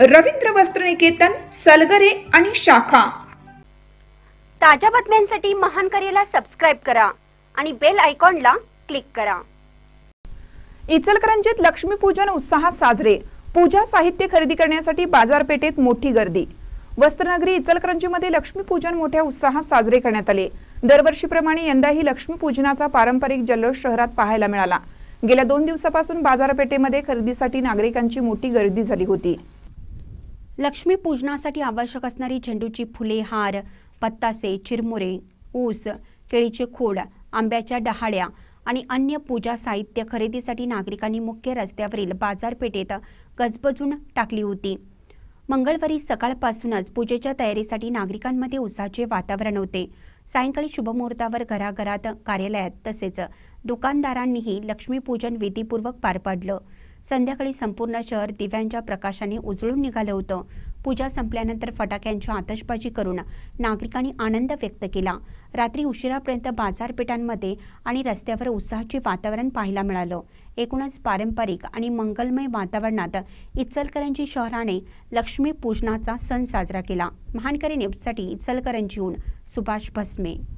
रवींद्र वस्त्रनिकेतन सलगरे आणि शाखा. ताज्या बातम्यांसाठी महान करेला सबस्क्राईब करा आणि बेल आयकॉनला क्लिक करा. इचलकरंजीत लक्ष्मीपूजन उत्साहात साजरे. पूजा साहित्य खरेदी करण्यासाठी बाजारपेठेत मोठी गर्दी. वस्त्रनगरी इचलकरंजीमध्ये लक्ष्मीपूजन मोठ्या उत्साहात साजरे करण्यात आले. दरवर्षीप्रमाणे यंदाही लक्ष्मीपूजनाचा पारंपरिक जल्लोष शहरात पाहायला मिळाला. गेल्या दोन दिवसापासून बाजारपेठेमध्ये खरेदीसाठी नागरिकांची मोठी गर्दी झाली होती. लक्ष्मीपूजनासाठी आवश्यक असणारी झेंडूची फुले हार पत्तासे चिरमुरे ऊस केळीचे खोड आंब्याच्या डहाळ्या आणि अन्य पूजा साहित्य खरेदीसाठी नागरिकांनी मुख्य रस्त्यावरील बाजारपेठेत गजबजून टाकली होती. मंगळवारी सकाळपासूनच पूजेच्या तयारीसाठी नागरिकांमध्ये उत्साहाचे वातावरण होते. सायंकाळी शुभमुहूर्तावर घराघरात कार्यालयात तसेच दुकानदारांनीही लक्ष्मीपूजन विधीपूर्वक पार पाडलं. संध्याकाळी संपूर्ण शहर दिव्यांच्या प्रकाशाने उजळून निघालं होतं. पूजा संपल्यानंतर फटाक्यांची आतषबाजी करून नागरिकांनी आनंद व्यक्त केला. रात्री उशिरापर्यंत बाजारपेठांमध्ये आणि रस्त्यावर उत्साहाचे वातावरण पाहायला मिळालं. एकूणच पारंपरिक आणि मंगलमय वातावरणात इचलकरंजी शहराने लक्ष्मीपूजनाचा सण साजरा केला. महानकरी न्यूजसाठी इचलकरंजीहून सुभाष भस्मे.